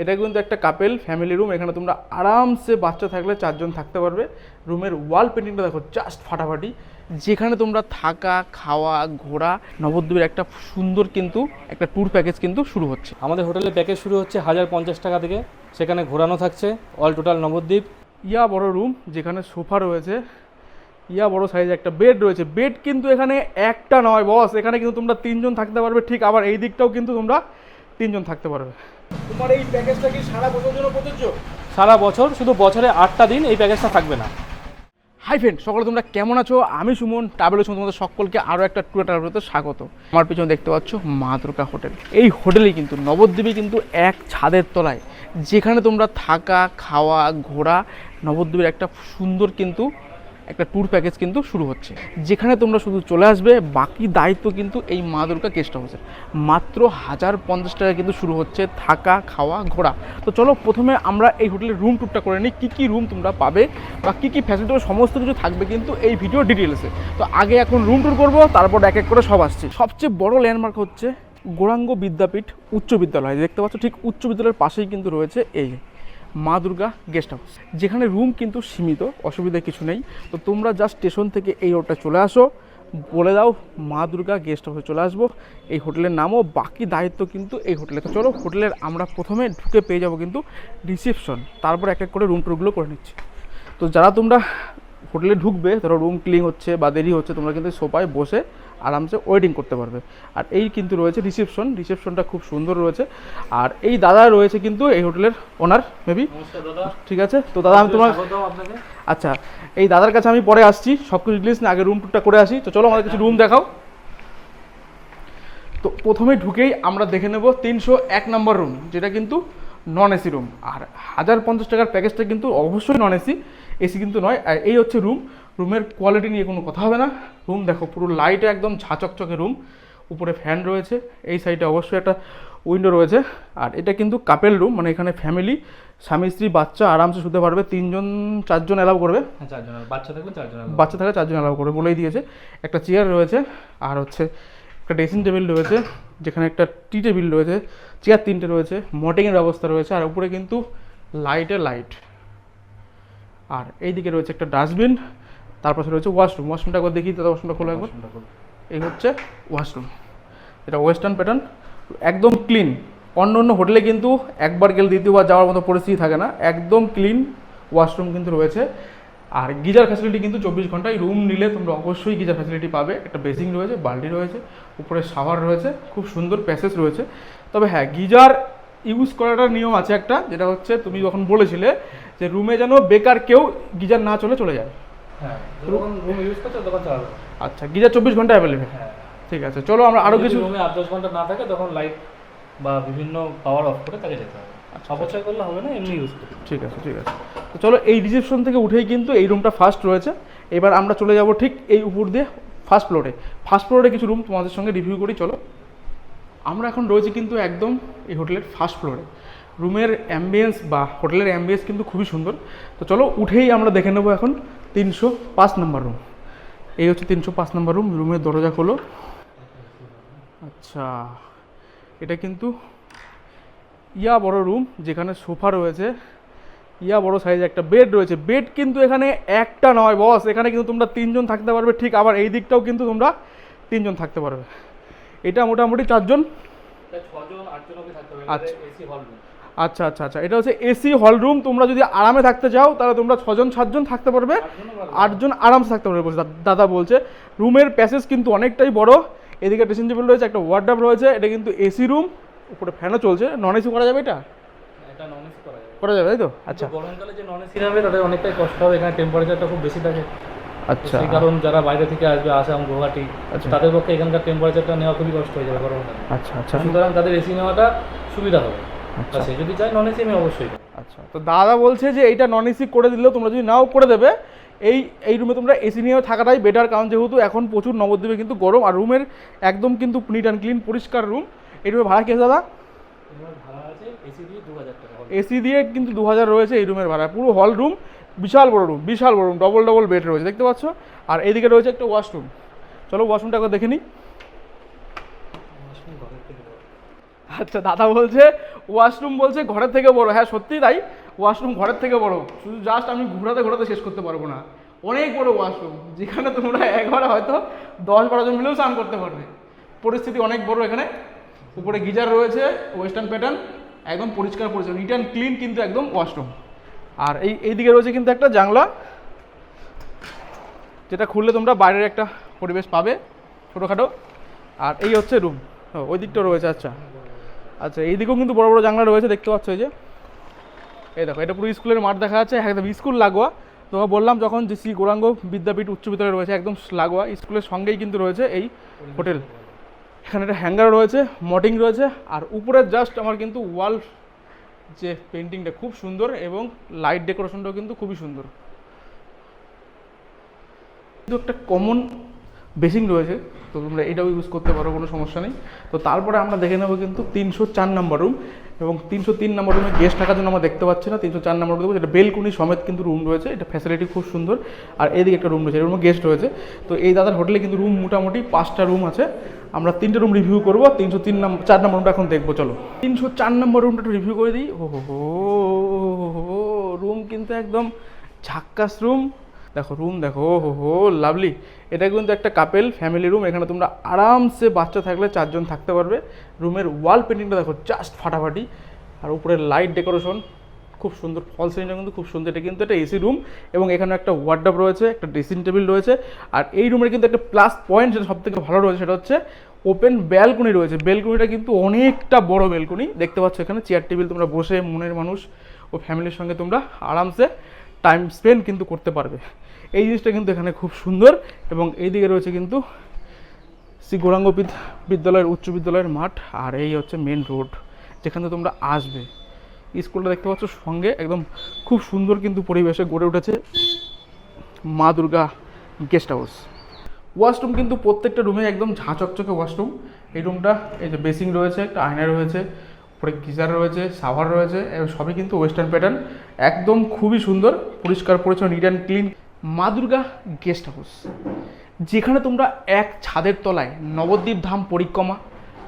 এটা কিন্তু একটা কাপেল ফ্যামিলি রুম এখানে তোমরা আরামসে বাচ্চা থাকলে চারজন থাকতে পারবে। রুমের ওয়াল পেন্টিংটা দেখো জাস্ট ফাটাফাটি। যেখানে তোমরা থাকা খাওয়া ঘোরা নবদ্বীপের একটা সুন্দর কিন্তু একটা ট্যুর প্যাকেজ কিন্তু শুরু হচ্ছে। আমাদের হোটেলের প্যাকেজ শুরু হচ্ছে হাজার পঞ্চাশ টাকা থেকে। সেখানে ঘোরানো থাকছে অল টোটাল নবদ্বীপ। ইয়া বড় রুম যেখানে সোফা রয়েছে। ইয়া বড় সাইজ একটা বেড রয়েছে। বেড কিন্তু এখানে একটা নয় বস এখানে কিন্তু তোমরা তিনজন থাকতে পারবে ঠিক আবার এই দিকটাও কিন্তু তোমরা তিনজন থাকতে পারবে। তোমার এই প্যাকেজটা কি সারা বছর জন্য প্রযোজ্য? সারা বছর শুধু বছরে আটটা দিন এই প্যাকেজটা থাকবে না। হাই ফ্রেন্ড সকলে তোমরা কেমন আছো? আমি সুমন ট্রাভেলের সময় তোমাদের সকলকে আরও একটা ট্যুর ট্রাভেলতে স্বাগত। আমার পিছনে দেখতে পাচ্ছ মা দুর্গা হোটেল। এই হোটেলে কিন্তু নবদ্বীপে কিন্তু এক ছাদের তলায়। যেখানে তোমরা থাকা খাওয়া ঘোরা নবদ্বীপের একটা সুন্দর কিন্তু একটা ট্যুর প্যাকেজ কিন্তু শুরু হচ্ছে। যেখানে তোমরা শুধু চলে আসবে, বাকি দায়িত্ব কিন্তু এই মা দুর্গা গেস্ট হাউসের মাত্র হাজার পঞ্চাশ টাকা কিন্তু শুরু হচ্ছে থাকা, খাওয়া, ঘোরা। তো চলো প্রথমে আমরা এই হোটেলের রুম টুরটা করে নিই। কী কী রুম তোমরা পাবে বা কী কী ফ্যাসিলিটি সমস্ত কিছু থাকবে কিন্তু এই ভিডিও ডিটেলসে তো আগে এখন রুম ট্যুর করব, তারপর এক এক করে সব আসছে। সবচেয়ে বড় ল্যান্ডমার্ক হচ্ছে গৌরাঙ্গ বিদ্যাপীঠ উচ্চ বিদ্যালয়। দেখতে পাচ্ছ ঠিক উচ্চ বিদ্যালয়ের পাশেই কিন্তু রয়েছে এই। মা দুর্গা গেস্ট হাউস যেখানে রুম কিন্তু সীমিত, অসুবিধা কিছু নেই। তো তোমরা জাস্ট স্টেশন থেকে এই রোডটা চলে আসো। বলে দাও, মা দুর্গা গেস্ট হাউসে চলে আসব। এই হোটেলের নামও, বাকি দায়িত্ব কিন্তু এই হোটেলে তো চলো হোটেলের আমরা প্রথমে ঢুকে পেয়ে যাব কিন্তু রিসেপশন তারপর এক এক করে রুম টুরগুলো করে নিচ্ছি। তো যারা তোমরা হোটেলে ঢুকবে, ধরো রুম ক্লিন হচ্ছে বা দেরি হচ্ছে, তোমরা কিন্তু সোফায় বসে আরামসে ওয়েটিং করতে পারবে। আর এই কিন্তু রয়েছে রিসেপশন রিসেপশনটা খুব সুন্দর রয়েছে। আর এই দাদা রয়েছে কিন্তু এই হোটেলের ওনার মেবি ঠিক আছে? তো দাদা আমি তোমার আচ্ছা এই দাদার কাছে আমি পরে আসছি। সব কিছু ডিটেলস না আগে রুম টুরটা করে আসি। তো চলো আমাদের কিছু রুম দেখাও। তো প্রথমে ঢুকেই আমরা দেখে নেব তিনশো এক নম্বর রুম যেটা কিন্তু নন এসি রুম আর হাজার পঞ্চাশ টাকার প্যাকেজটা কিন্তু অবশ্যই নন এসি এসি কিন্তু নয়। আর এই হচ্ছে রুম রুমের কোয়ালিটি নিয়ে কোনো কথা হবে না। রুম দেখো পুরো লাইটে একদম ঝাঁচকচকে রুম উপরে ফ্যান রয়েছে। এই সাইডে অবশ্যই একটা উইন্ডো রয়েছে। আর এটা কিন্তু কাপেল রুম মানে এখানে ফ্যামিলি স্বামী স্ত্রী বাচ্চা আরামসে শুতে পারবে। তিনজন চারজন অ্যালাউ করবে। চারজন বাচ্চা থাকলে চারজন বাচ্চা থাকা চারজন অ্যালাউ করবে বলেই দিয়েছে। একটা চেয়ার রয়েছে। আর হচ্ছে একটা ড্রেসিং টেবিল রয়েছে যেখানে একটা টি টেবিল রয়েছে। চেয়ার তিনটে রয়েছে। মটিংয়ের ব্যবস্থা রয়েছে। আর উপরে কিন্তু লাইটে লাইট আর এইদিকে রয়েছে একটা ডাস্টবিন তার পাশে রয়েছে ওয়াশরুম। ওয়াশরুমটা একবার দেখি দাদা ওয়াশরুমটা খোলা একবার। এই হচ্ছে ওয়াশরুম। এটা ওয়েস্টার্ন প্যাটার্ন একদম ক্লিন। অন্য অন্য হোটেলে কিন্তু একবার গেলে দ্বিতীয়বার যাওয়ার মতো পরিস্থিতি থাকে না। একদম ক্লিন ওয়াশরুম কিন্তু রয়েছে। আর গিজার ফ্যাসিলিটি কিন্তু চব্বিশ ঘন্টায় রুম নিলে তোমরা অবশ্যই গিজার ফ্যাসিলিটি পাবে। একটা বেসিং রয়েছে বাল্টি রয়েছে উপরে শাওয়ার রয়েছে খুব সুন্দর প্যাসেজ রয়েছে। তবে হ্যাঁ গিজার ইউজ করাটার নিয়ম আছে একটা যেটা হচ্ছে তুমি যখন বলেছিলে যে রুমে যেন বেকার কেউ গিজার না চলে চলে যায়। হ্যাঁ আচ্ছা গিজার চব্বিশ ঘণ্টা অ্যাভেলেবেল হ্যাঁ। ঠিক আছে চলো আমরা আরও কিছু রুমে আট দশ ঘণ্টা না থাকে তখন লাইট বা বিভিন্ন পাওয়ার অফ করে কাজে যেতে হবে। আচ্ছা। অপচয় করলে হবে না এমনি ইউজ করি। ঠিক আছে ঠিক আছে। তো চলো এই রিসেপশন থেকে উঠেই কিন্তু এই রুমটা ফার্স্ট রয়েছে। এবার আমরা চলে যাব ঠিক এই উপর দিয়ে ফার্স্ট ফ্লোরে ফার্স্ট ফ্লোরে কিছু রুম তোমাদের সঙ্গে রিভিউ করি চলো। আমরা এখন রয়েছি কিন্তু একদম এই হোটেলের ফার্স্ট ফ্লোরে রুমের অ্যাম্বিয়েন্স বা হোটেলের অ্যাম্বিয়েন্স কিন্তু খুবই সুন্দর। তো চলো উঠেই আমরা দেখে নেব এখন তিনশো পাঁচ নম্বর রুম এই হচ্ছে তিনশো পাঁচ নম্বর রুম রুমের দরজা খোলো। আচ্ছা এটা কিন্তু ইয়া বড় রুম যেখানে সোফা রয়েছে। ইয়া বড় সাইজে একটা বেড রয়েছে। বেড কিন্তু এখানে একটা নয় বস এখানে কিন্তু তোমরা তিনজন থাকতে পারবে, ঠিক আবার এই দিকটাও কিন্তু তোমরা তিনজন থাকতে পারবে। এটা মোটামুটি চারজন? আচ্ছা। আচ্ছা আচ্ছা আচ্ছা। এটা হচ্ছে এসি হল রুম তোমরা যদি আরামে থাকতে চাও তাহলে তোমরা ছজন সাতজন থাকতে পারবে। আটজন আরামসে থাকতে পারবে বলছে। দাদা বলছে রুমের প্যাসেজ কিন্তু অনেকটাই বড়। এদিকে ড্রেসিং টেবিল রয়েছে একটা ওয়ার্ডাব রয়েছে এটা কিন্তু এসি রুম উপরে ফ্যানও চলছে। নন এসি করা যাবে এটা? এসি করা যাবে। তাই তো? আচ্ছা। গরমকালে যে নন এসি হবে তাদের অনেকটাই কষ্ট হবে। এখানে টেম্পারেচারটা খুব বেশি থাকে। আচ্ছা। সেই কারণ যারা বাইরে থেকে আসবে আসাম গুয়াহাটি আচ্ছা। তাদের পক্ষে এখানকার টেম্পারেচারটা নেওয়া খুবই কষ্ট হয়ে যাবে গরমকালে। আচ্ছা আচ্ছা। সুতরাং তাদের এসি নেওয়াটা সুবিধা হবে। আচ্ছা। সে যদি চায় নন এসি আমি অবশ্যই। আচ্ছা। তো দাদা বলছে যে এইটা নন এসি করে দিলেও তোমরা যদি নাও করে দেবে এই এই রুমে তোমরা এসি নিয়ে থাকাটাই বেটার কারণ যেহেতু এখন প্রচুর নবদ্বীপে কিন্তু গরম আর রুমের একদম কিন্তু নিট অ্যান্ড ক্লিন পরিষ্কার রুম এই রুমে ভাড়া কে দাদা? ভাড়া এসি দিয়ে দু হাজার এসি দিয়ে কিন্তু দু হাজার রয়েছে এই রুমের ভাড়া পুরো হল রুম বিশাল বড় রুম বিশাল বড় রুম ডবল ডবল বেড রয়েছে দেখতে পাচ্ছ? আর এইদিকে রয়েছে একটা ওয়াশরুম চলো ওয়াশরুমটা একবার দেখে নিই। আচ্ছা দাদা বলছে ওয়াশরুম বলছে ঘরের থেকে বড়। হ্যাঁ সত্যি তাই। ওয়াশরুম ঘরের থেকে বড়। শুধু জাস্ট আমি ঘোরাতে ঘোরাতে শেষ করতে পারব না। অনেক বড় ওয়াশরুম যেখানে তোমরা একবারে হয়তো দশ বারো জন মিলেও স্নান করতে পারবে। পরিস্থিতি অনেক বড় এখানে। উপরে গিজার রয়েছে ওয়েস্টার্ন প্যাটার্ন একদম পরিষ্কার পরিচ্ছন্ন নিট অ্যান্ড ক্লিন কিন্তু একদম ওয়াশরুম আর এই এই দিকে রয়েছে কিন্তু একটা জানলা, যেটা খুললে তোমরা বাইরের একটা পরিবেশ পাবে ছোটোখাটো। আর এই হচ্ছে রুম ওই দিকটা রয়েছে আচ্ছা। আচ্ছা এই দিকেও কিন্তু বড় বড় জানলা রয়েছে, দেখতে পাচ্ছ এই যে। এই দেখো, এটা পুরো স্কুলের মাঠ দেখা যাচ্ছে একদম স্কুল লাগোয়া। তোমাকে বললাম যখন যে শ্রী গৌরাঙ্গ বিদ্যাপীঠ উচ্চ বিদ্যালয় রয়েছে, একদম লাগোয়া, স্কুলের সঙ্গেই কিন্তু রয়েছে এই হোটেল। এখানে একটা হ্যাঙ্গার রয়েছে মটিং রয়েছে, আর উপরে জাস্ট আমার কিন্তু ওয়াল যে পেন্টিংটা খুব সুন্দর এবং লাইট ডেকোরেশনটাও কিন্তু খুবই সুন্দর। কিন্তু একটা কমন বেসিং রয়েছে। তো তোমরা এটাও ইউজ করতে পারো, কোনো সমস্যা নেই। তো তারপরে আমরা দেখে নেব কিন্তু তিনশো চার নম্বর রুম এবং তিনশো তিন নম্বর রুমে গেস্ট থাকার জন্য আমরা দেখতে পাচ্ছি না। তিনশো চার নম্বর রুম যেটা বেলকুনি সমেত কিন্তু রুম রয়েছে, এটা ফ্যাসিলিটি খুব সুন্দর। আর এদিকে একটা রুম রয়েছে রুমে গেস্ট রয়েছে। তো এই দাদার হোটেলে কিন্তু রুম মোটামুটি পাঁচটা রুম আছে। আমরা তিনটে রুম রিভিউ করব তিনশো তিন নম্বর চার নম্বর রুমটা এখন দেখব, চলো। তিনশো চার নম্বর রুমটা একটু রিভিউ করে দিই। ও হো রুম কিন্তু একদম ঝাক্কাস রুম দেখো রুম দেখো ও হো হো লাভলি এটা কিন্তু একটা কাপেল ফ্যামিলি রুম এখানে তোমরা আরামসে বাচ্চা থাকলে চারজন থাকতে পারবে। রুমের ওয়াল পেন্টিংটা দেখো জাস্ট ফাটাফাটি। আর উপরে লাইট ডেকোরেশন খুব সুন্দর ফল সিলিংটা কিন্তু খুব সুন্দর। এটা কিন্তু একটা এসি রুম এবং এখানে একটা ওয়ার্ডাব রয়েছে, একটা ড্রেসিং টেবিল রয়েছে। আর এই রুমের কিন্তু একটা প্লাস পয়েন্ট যেটা সব থেকে ভালো রয়েছে, সেটা হচ্ছে ওপেন ব্যালকনি রয়েছে। ব্যালকনিটা কিন্তু অনেকটা বড় ব্যালকনি দেখতে পাচ্ছ এখানে চেয়ার টেবিল তোমরা বসে মনের মানুষ ও ফ্যামিলির সঙ্গে তোমরা আরামসে টাইম স্পেন্ড কিন্তু করতে পারবে। এই জিনিসটা কিন্তু এখানে খুব সুন্দর এবং এইদিকে রয়েছে কিন্তু শ্রী গৌরাঙ্গ বিদ- বিদ্যালয়ের, উচ্চ বিদ্যালয়ের মাঠ আর এই হচ্ছে মেন রোড যেখানে তোমরা আসবে। স্কুলটা দেখতে পাচ্ছ সঙ্গে একদম খুব সুন্দর কিন্তু পরিবেশে গড়ে উঠেছে মা দুর্গা গেস্ট হাউস ওয়াশরুম কিন্তু প্রত্যেকটা রুমে একদম ঝাঁ চকচকে ওয়াশরুম এই রুমটা এই যে বেসিং রয়েছে, একটা আয়না রয়েছে। উপরে গিজার রয়েছে, সাভার রয়েছে সবই কিন্তু ওয়েস্টার্ন প্যাটার্ন একদম খুবই সুন্দর, পরিষ্কার পরিচ্ছন্ন নিট অ্যান্ড ক্লিন মা দুর্গা গেস্ট হাউস যেখানে তোমরা এক ছাদের তলায় নবদ্বীপ ধাম পরিক্রমা,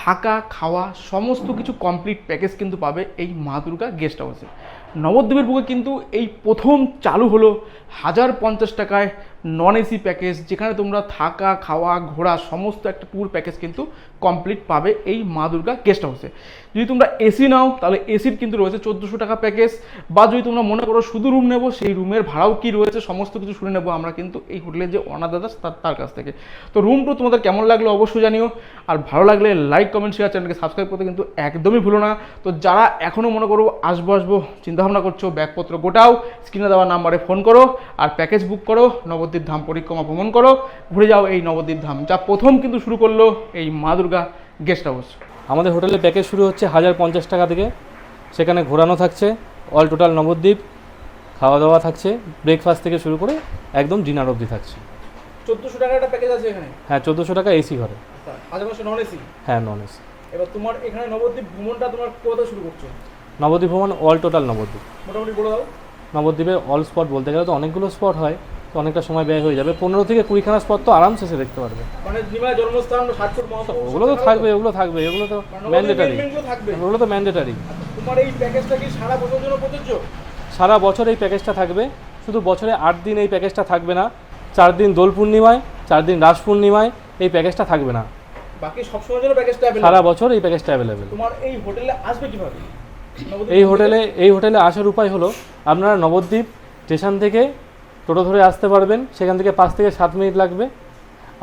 থাকা, খাওয়া, সমস্ত কিছু কমপ্লিট প্যাকেজ কিন্তু পাবে এই মা দুর্গা গেস্ট হাউসে নবদ্বীপের বুকে কিন্তু এই প্রথম চালু হলো হাজার পঞ্চাশ টাকায় নন এসি প্যাকেজ যেখানে তোমরা থাকা, খাওয়া, ঘোরা, সমস্ত একটা ট্যুর প্যাকেজ কিন্তু কমপ্লিট পাবে এই মা দুর্গা গেস্ট হাউসে যদি তোমরা এসি নাও, তাহলে এসির কিন্তু রয়েছে চোদ্দোশো টাকা প্যাকেজ বা যদি তোমরা মনে করো শুধু রুম নেব, সেই রুমের ভাড়াও কি রয়েছে, সমস্ত কিছু শুনে নেব আমরা কিন্তু এই হোটেলের যে অনার দাদা, তার কাছ থেকে। তো রুম টু তোমাদের কেমন লাগল অবশ্যই জানিও। আর ভালো লাগলে লাইক কমেন্ট শেয়ার চ্যানেলকে সাবস্ক্রাইব করতে কিন্তু একদমই ভুলো না। তো যারা এখনও মনে করো আসব আসব, চিন্তাভাবনা করছ, ব্যাগপত্র গোটাও স্ক্রিনে দেওয়া নাম্বারে ফোন করো। আর প্যাকেজ বুক করো নবদ্বীপ ধাম পরিক্রমা ভ্রমণ করো ঘুরে যাও এই নবদ্বীপ ধাম যা প্রথম কিন্তু শুরু করল এই মা দুর্গা গেস্ট হাউস আমাদের হোটেলে প্যাকেজ শুরু হচ্ছে হাজার পঞ্চাশ টাকা থেকে। সেখানে ঘোরানো থাকছে অল টোটাল নবদ্বীপ খাওয়া দাওয়া থাকছে ব্রেকফাস্ট থেকে শুরু করে একদম ডিনার অবধি থাকছে। চোদ্দোশো টাকার একটা প্যাকেজ আছে এখানে? হ্যাঁ চোদ্দোশো টাকা এসি ঘরে। আশেপাশে নন এসি হ্যাঁ নন এসি এবার তোমার এখানে নবদ্বীপ ভ্রমণটা তোমার কোথা শুরু করছ? নবদ্বীপ ভ্রমণ অল টোটাল নবদ্বীপ। মোটামুটি বলে দাও। নবদ্বীপে অল স্পট বলতে গেলে তো অনেকগুলো স্পট হয়। তো অনেকটা সময় ব্যয় হয়ে যাবে। পনেরো থেকে কুড়িখানা স্পট তো আরামসে এসে দেখতে পারবে। মানে ওগুলো তো থাকবে ওগুলো থাকবে এগুলো তো ম্যান্ডেটারি ওগুলো তো ম্যান্ডেটারি প্যাকেজটা কি সারা বছর এই প্যাকেজটা থাকবে। শুধু বছরে আট দিন এই প্যাকেজটা থাকবে না। চার দিন দোল পূর্ণিমায় চার দিন রাস পূর্ণিমায় এই প্যাকেজটা থাকবে না। বাকি সব সময় জন্য প্যাকেজটা সারা বছর এই প্যাকেজটা অ্যাভেলেবেল তোমার এই হোটেলে আসবে কীভাবে? এই হোটেলে এই হোটেলে আসার উপায় হলো আপনারা নবদ্বীপ স্টেশন থেকে টোটো ধরে আসতে পারবেন সেখান থেকে পাঁচ থেকে সাত মিনিট লাগবে।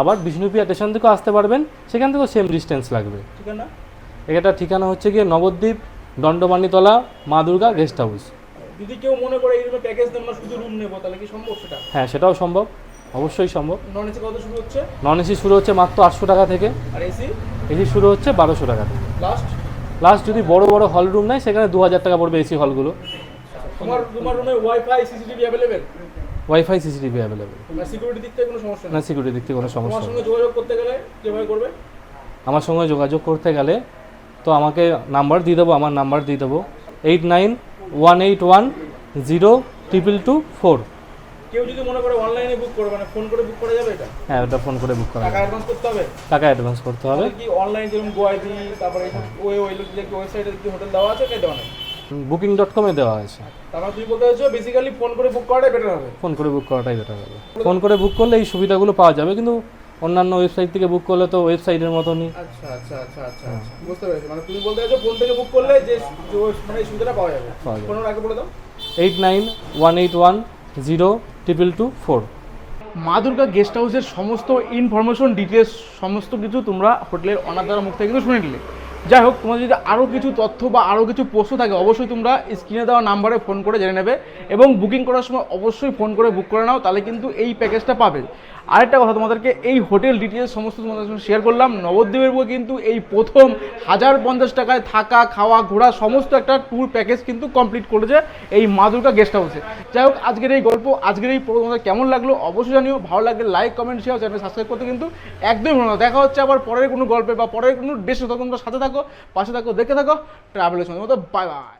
আবার বিষ্ণুপ্রিয়া স্টেশন থেকেও আসতে পারবেন সেখান থেকেও সেম ডিস্টেন্স লাগবে। ঠিকানা? এটা ঠিকানা হচ্ছে গিয়ে নবদ্বীপ দণ্ডবাণীতলা মা দুর্গা গেস্ট হাউস যদি কেউ মনে করে এই রুমে প্যাকেজ নেব না শুধু রুম নেব তাহলে কি সম্ভব সেটা? হ্যাঁ সেটাও সম্ভব অবশ্যই সম্ভব। নন এসি কত শুরু হচ্ছে? নন এসি শুরু হচ্ছে মাত্র আটশো টাকা থেকে। আর এসি এসি শুরু হচ্ছে বারোশো টাকা থেকে। লাস্ট লাস্ট যদি বড় বড় হল রুম নেয় সেখানে দু হাজার টাকা পড়বে এসি হলগুলো তোমার তোমার রুমে wifi CCTV available wifi CCTV available আর সিকিউরিটি দিক থেকে কোনো সমস্যা না সিকিউরিটি দিক থেকে কোনো সমস্যা নেই। সঙ্গে যোগাযোগ করতে গেলে কীভাবে করবে? আমার সঙ্গে যোগাযোগ করতে গেলে তো আমাকে নাম্বার দিয়ে দেবো আমার নাম্বার দিয়ে দেবো। Eight nine one eight one zero triple two four কেউ যদি মনে করে অনলাইনে বুক করে মানে ফোন করে বুক করা যাবে এটা? হ্যাঁ ওটা ফোন করে বুক করা টাকা অ্যাডভান্স করতে হবে? টাকা অ্যাডভান্স করতে হবে। কি অনলাইন যেরকম গোয়াইবি তারপরে ওই ওই যে ওয়েবসাইটে কি হোটেল দেওয়া আছে এটা নেই? বুকিং ডট কমে দেওয়া হয়েছে তারপর তুমি বলতে চাইছো বেসিক্যালি ফোন করে বুক করাটাই বেটার হবে। ফোন করে বুক করাটাই বেটার হবে। ফোন করে বুক করলে এই সুবিধাগুলো পাওয়া যাবে কিন্তু অন্যান্য ওয়েবসাইট থেকে বুক করলে তো ওয়েবসাইটের মতনই। আচ্ছা আচ্ছা আচ্ছা আচ্ছা আচ্ছা। বুঝতে পেরেছি। মানে তুমি বলতে চাইছো ফোন থেকে বুক করলে যে মানে এই সুবিধাটা পাওয়া যাবে। পাওয়া যাবে। ফোনের আগে বলে দাও। Eight nine one eight one zero triple two four Maa Durga guest হাউসের সমস্ত ইনফরমেশন ডিটেলস সমস্ত কিছু তোমরা হোটেলের অনার দ্বারা মুখ থেকে কিন্তু শুনে নিলে। যাই হোক তোমাদের যদি আরও কিছু তথ্য বা আরও কিছু প্রশ্ন থাকে, অবশ্যই তোমরা স্ক্রিনে দেওয়া নাম্বারে ফোন করে জেনে নেবে এবং বুকিং করার সময় অবশ্যই ফোন করে বুক করে নাও, তাহলে কিন্তু এই প্যাকেজটা পাবে। আরেকটা কথা তোমাদেরকে, এই হোটেল ডিটেলস সমস্ত তোমাদের সঙ্গে শেয়ার করলাম। নবদ্বীপের বুকে কিন্তু এই প্রথম হাজার পঞ্চাশ টাকায় থাকা, খাওয়া, ঘোরা সমস্ত একটা ট্যুর প্যাকেজ কিন্তু কমপ্লিট করেছে এই মা দুর্গা গেস্ট হাউসে যাই হোক, আজকের এই গল্প, আজকের এই তোমাদের কেমন লাগল অবশ্যই জানিও। ভালো লাগলে like comment share channel subscribe করতে কিন্তু একদমই ভালো দেখা হচ্ছে আবার পরের কোনো গল্পে বা পরের কোনো বেশ তোমরা সাথে থাকো, পাশে থাকো দেখে থাকো। ট্রাভেলের সঙ্গে মতো বাই বাই